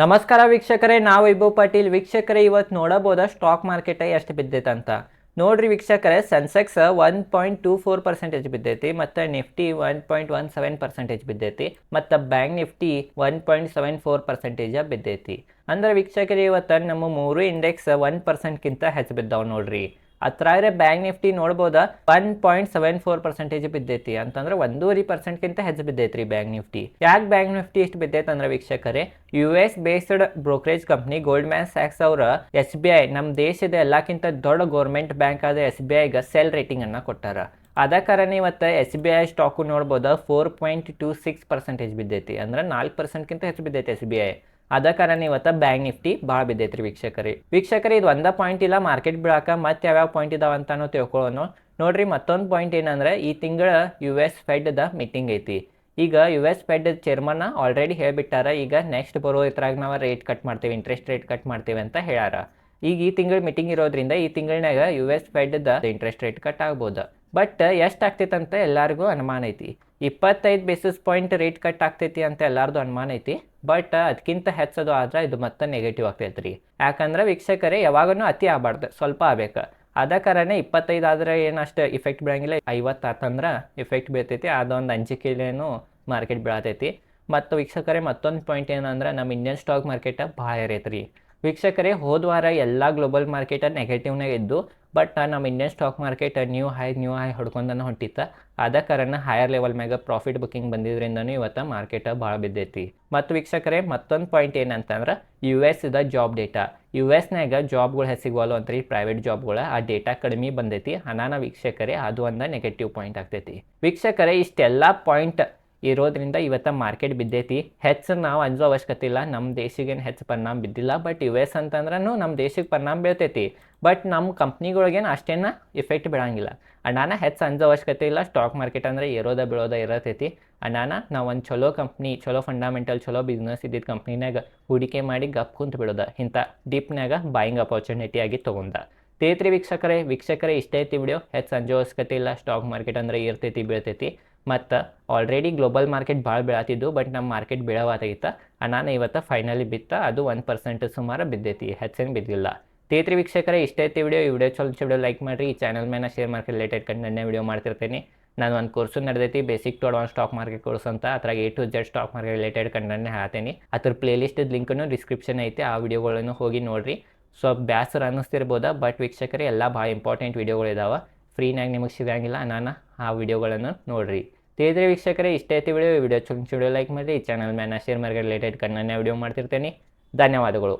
ನಮಸ್ಕಾರ ವೀಕ್ಷಕರೇ, ನಾವು ವೈಭವ್ ಪಾಟೀಲ್. ವೀಕ್ಷಕರೇ ಇವತ್ತು ನೋಡಬಹುದಾ ಸ್ಟಾಕ್ ಮಾರ್ಕೆಟ್ ಎಷ್ಟು ಬಿದ್ದೈತೆ ಅಂತ? ನೋಡ್ರಿ ವೀಕ್ಷಕರೇ Sensex one point two four percentage ಬಿದ್ದೈತಿ, ಮತ್ತು Nifty one point one seven percentage ಬಿದ್ದೈತಿ, ಮತ್ತು bank Nifty one point seven four percentage ಬಿದ್ದೈತಿ. ಅಂದ್ರೆ ವೀಕ್ಷಕರೇ, ಇವತ್ತು ನಮ್ಮ ಮೂರು ಇಂಡೆಕ್ಸ್ ಒನ್ ಪರ್ಸೆಂಟ್ಗಿಂತ ಹೆಚ್ಚು ಬಿದ್ದಾವೆ ನೋಡ್ರಿ. ಅತ್ರಾದ್ರೆ bank Nifty ನೋಡ್ಬೋದಾ one point seven four percentage ಬಿದ್ದೈತಿ. ಅಂತಂದ್ರೆ ಒಂದೂವರೆ ಪರ್ಸೆಂಟ್ಗಿಂತ ಹೆಚ್ಚು ಬಿದ್ದೈತ್ರಿ ಬ್ಯಾಂಕ್ ನಿಫ್ಟಿ ಯಾಕೆ ಬ್ಯಾಂಕ್ ನಿಫ್ಟಿ ಇಷ್ಟು ಬಿದ್ದೈತೆ ಅಂದ್ರೆ ವೀಕ್ಷಕರೇ U S based brokerage company Goldman sacs ಅವರ ಎಸ್ ಬಿ ಐ ನಮ್ಮ ದೇಶದ ಎಲ್ಲಕ್ಕಿಂತ ದೊಡ್ಡ ಗೌರ್ಮೆಂಟ್ ಬ್ಯಾಂಕ್ ಆದ ಎಸ್ ಬಿ ಐಗೆ ಸೆಲ್ ರೇಟಿಂಗ್ ಅನ್ನ ಕೊಟ್ಟಾರ. ಅದ ಕಾರಣ ಇವತ್ತು ಎಸ್ ಬಿ ಐ ಸ್ಟಾಕು ನೋಡ್ಬೋದು four point two six percentage ಬಿದ್ದೈತಿ. ಅಂದ್ರೆ ನಾಲ್ಕು ಪರ್ಸೆಂಟ್ಗಿಂತ ಹೆಚ್ಚು ಬಿದ್ದೈತಿ ಎಸ್ ಬಿ ಐ ಅದ ಕಾರಣ ಇವತ್ತು ಬ್ಯಾಂಕ್ ನಿಫ್ಟಿ ಭಾಳ ಬಿದ್ದೈತ್ರಿ ವೀಕ್ಷಕರಿ. ವೀಕ್ಷಕರಿ, ಇದು ಒಂದ ಪಾಯಿಂಟ್ ಇಲ್ಲ ಮಾರ್ಕೆಟ್ ಬೀಳಾಕ ಮತ್ತೆ ಯಾವ್ಯಾವ ಪಾಯಿಂಟ್ ಇದಾವ ಅಂತಾನು ತಿಳ್ಕೊಳ್ಳೋಣ ನೋಡ್ರಿ, ಮತ್ತೊಂದು ಪಾಯಿಂಟ್ ಏನಂದ್ರೆ, ಈ ತಿಂಗಳ ಯು ಎಸ್ ದ ಮೀಟಿಂಗ್ ಐತಿ. ಈಗ U S Fed chairman already ಹೇಳ್ಬಿಟ್ಟಾರ, ಈಗ ನೆಕ್ಸ್ಟ್ ಬರೋ ಇದ್ರಾಗ ನಾವು ರೇಟ್ ಕಟ್ ಮಾಡ್ತೀವಿ ಇಂಟ್ರೆಸ್ಟ್ ರೇಟ್ ಕಟ್ ಮಾಡ್ತೀವಿ ಅಂತ ಹೇಳ್ಯಾರ. ಈಗ ಈ ತಿಂಗಳ ಮೀಟಿಂಗ್ ಇರೋದ್ರಿಂದ ಈ ತಿಂಗಳನ್ಯಾಗ ಯು ಎಸ್ ದ ಇಂಟ್ರೆಸ್ಟ್ ರೇಟ್ ಕಟ್ ಆಗ್ಬೋದು. ಬಟ್ ಎಷ್ಟು ಆಗ್ತೈತೆ ಅಂತ ಎಲ್ಲರಿಗೂ ಅನುಮಾನ ಐತಿ. ಇಪ್ಪತ್ತೈದು ಬೇಸಿಸ್ ಪಾಯಿಂಟ್ ರೇಟ್ ಕಟ್ ಆಗ್ತೈತಿ ಅಂತ ಎಲ್ಲರದು ಅನುಮಾನ ಐತಿ. ಬಟ್ ಅದಕ್ಕಿಂತ ಹೆಚ್ಚದು ಆದ್ರೆ ಇದು ಮತ್ತೆ ನೆಗೆಟಿವ್ ಆಗ್ತೈತೆ ರೀ ಯಾಕಂದ್ರೆ ವೀಕ್ಷಕರೇ ಯಾವಾಗೂ ಅತಿ ಆಗಬಾರ್ದು, ಸ್ವಲ್ಪ ಆಗ್ಬೇಕು. ಅದ ಕಾರಣ ಇಪ್ಪತ್ತೈದು ಆದ್ರೆ ಏನಷ್ಟು ಇಫೆಕ್ಟ್ ಬೀಳಂಗಿಲ್ಲ. ಐವತ್ತು ಆತಂದ್ರೆ ಇಫೆಕ್ಟ್ ಬೀಳ್ತೈತಿ. ಅದೊಂದು ಅಂಜಿಕೆಲೇನು ಮಾರ್ಕೆಟ್ ಬೀಳತೈತಿ. ಮತ್ತು ವೀಕ್ಷಕರೇ, ಮತ್ತೊಂದು ಪಾಯಿಂಟ್ ಏನಂದ್ರೆ ನಮ್ಮ ಇಂಡಿಯನ್ ಸ್ಟಾಕ್ ಮಾರ್ಕೆಟ್ ಭಾಳ ಇರೈತ್ರಿ ರೀ ವೀಕ್ಷಕರೇ, ಹೋದ ವಾರ ಎಲ್ಲ ಗ್ಲೋಬಲ್ ಮಾರ್ಕೆಟ್ ನೆಗೆಟಿವ್ನಾಗ ಇದ್ದು ಬಟ್ ನಮ್ಮ Indian stock market new high new high ಹೊಡ್ಕೊಂಡನ ಹೊಂಟಿತ್ತ ಆದ ಕಾರಣ ಹೈಯರ್ ಲೆವೆಲ್ ಮ್ಯಾಗ ಪ್ರಾಫಿಟ್ ಬುಕಿಂಗ್ ಬಂದಿದ್ರಿಂದನೂ ಇವತ್ತು ಮಾರ್ಕೆಟ್ ಭಾಳ ಬಿದ್ದೈತಿ. ಮತ್ತು ವೀಕ್ಷಕರೇ, ಮತ್ತೊಂದು ಪಾಯಿಂಟ್ ಏನಂತಂದ್ರೆ ಯು ಎಸ್ ಇದ ಜಾಬ್ ಡೇಟಾ ಯು ಎಸ್ನಾಗ ಜಾಬ್ಗಳು ಹೆಚ್ಚಿಗವಲ್ಲ ಅಂತ ರೀ ಪ್ರೈವೇಟ್ ಜಾಬ್ಗಳು ಆ ಡೇಟಾ ಕಡಿಮೆ ಬಂದೈತಿ. ಅನಾನ ವೀಕ್ಷಕರೇ, ಅದು ಒಂದು ನೆಗೆಟಿವ್ ಪಾಯಿಂಟ್ ಆಗ್ತೈತಿ. ವೀಕ್ಷಕರೇ, ಇಷ್ಟೆಲ್ಲ ಪಾಯಿಂಟ್ ಇರೋದ್ರಿಂದ ಇವತ್ತು ಮಾರ್ಕೆಟ್ ಬಿದ್ದೈತಿ. ಹೆಚ್ಚು ನಾವು ಅಂಜೋ ಅವಶ್ಯಕತೆ ಇಲ್ಲ. ನಮ್ಮ ದೇಶಿಗೇನು ಹೆಚ್ಚು ಪರಿಣಾಮ ಬಿದ್ದಿಲ್ಲ. ಬಟ್ ಯು ಎಸ್ ಅಂತಂದ್ರೂ ನಮ್ಮ ದೇಶಕ್ಕೆ ಪರಿಣಾಮ ಬೀಳ್ತೈತಿ. ಬಟ್ ನಮ್ಮ ಕಂಪ್ನಿಗಳಿಗೇನು ಅಷ್ಟೇನ ಇಫೆಕ್ಟ್ ಬಿಡಂಗಿಲ್ಲ. ಅಣ್ಣಾನ ಹೆಚ್ಚು ಅಂಜೋ ಅವಶ್ಯಕತೆ ಇಲ್ಲ. ಸ್ಟಾಕ್ ಮಾರ್ಕೆಟ್ ಅಂದರೆ ಏರೋದ ಬೀಳೋದ ಇರತೈತಿ. ಅಣ್ಣಾನ ನಾವು ಒಂದು ಚಲೋ ಕಂಪ್ನಿ ಚಲೋ ಫಂಡಮೆಂಟಲ್ ಚಲೋ ಬಿಸ್ನೆಸ್ ಇದ್ದಿದ್ದ ಕಂಪ್ನಿನಾಗ ಹೂಡಿಕೆ ಮಾಡಿ ಗಪ್ ಕುಂತ ಬಿಡೋದ. ಇಂಥ ಡೀಪ್ನಾಗ ಬಾಯಿಂಗ್ ಅಪಾರ್ಚುನಿಟಿ ಆಗಿ ತೊಗೊಂಡ ತೇತ್ರಿ ವೀಕ್ಷಕರೇ ವೀಕ್ಷಕರೇ ಇಷ್ಟೇ ಐತಿ ವಿಡಿಯೋ ಹೆಚ್ಚು ಅಂಜೋ ಅವಶ್ಯಕತೆ ಇಲ್ಲ. ಸ್ಟಾಕ್ ಮಾರ್ಕೆಟ್ ಅಂದರೆ ಇರ್ತೈತಿ ಬೀಳ್ತೈತಿ. ಮತ್ತು ಆಲ್ರೆಡಿ ಗ್ಲೋಬಲ್ ಮಾರ್ಕೆಟ್ ಭಾಳ ಬೀಳತ್ತಿದ್ದು ಬಟ್ ನಮ್ಮ ಮಾರ್ಕೆಟ್ ಬೀಳವಾತೈತ ನಾನು ಇವತ್ತು ಫೈನಲಿ ಬಿತ್ತ, ಅದು ಒನ್ ಪರ್ಸೆಂಟ್ ಸುಮಾರು ಬಿದ್ದೈತಿ, ಹೆಚ್ಚೇನು ಬಿದ್ದಿಲ್ಲ. ತೇತ್ರಿ ವೀಕ್ಷಕರ, ಇಷ್ಟೇ ಐತಿ ವಿಡಿಯೋ ಈ ವಿಡಿಯೋ ಚಲೋ ವಿಡಿಯೋ ಲೈಕ್ ಮಾಡಿರಿ, ಈ ಚಾನಲ್ ಮೇಲೆ ಶೇರ್ ಮಾರ್ಕೆಟ್ ರಿಲೇಟೆಡ್ ಕಂಟೆಂಟ್ನೇ ವಿಡಿಯೋ ಮಾಡ್ತಿರ್ತೀನಿ. ನಾನು ಒಂದು course ನಡೆದೈತಿ basic to advance stock market course ಅಂತ, ಅದ್ರಾಗ A to Z stock market related ಕಂಟೆಂಟ್ನೇ ಹೇಳ್ತೀನಿ ಅದ್ರ ಪ್ಲೇಲಿಸ್ಟ್ ಲಿಂಕನ್ನು ಡಿಸ್ಕ್ರಿಪ್ಷನ್ ಐತೆ, ಆ ವಿಡಿಯೋಗಳನ್ನು ಹೋಗಿ ನೋಡಿರಿ. ಸ್ವಲ್ಪ ಬ್ಯಾಸರ ಅನ್ನಿಸ್ತಿರ್ಬೋದಾ ಬಟ್ ವೀಕ್ಷಕರೇ, ಎಲ್ಲ ಭಾಳ ಇಂಪಾರ್ಟೆಂಟ್ ವಿಡಿಯೋಗಳಿದಾವೆ ಫ್ರೀನಾಗಿ ನಿಮಗೆ ಸಿಗಂಗಿಲ್ಲ ನಾನು ಆ ವಿಡಿಯೋಗಳನ್ನು ನೋಡಿರಿ. ತೇದ್ರೆ ವೀಕ್ಷಕರೇ, ಇಷ್ಟೇ ಐತಿ ವಿಡಿಯೋ. ವಿಡಿಯೋ ಚುಂಚು ವಿಡಿಯೋ ಲೈಕ್ ಮಾಡಿರಿ. ಈ ಚಾನಲ್ ಶೇರ್ ಮಾರ್ಕೆಟ್ ರಿಲೇಟೆಡ್ ಕಣ್ಣನ್ನೇ ವಿಡಿಯೋ ಮಾಡ್ತಿರ್ತೇನೆ. ಧನ್ಯವಾದಗಳು.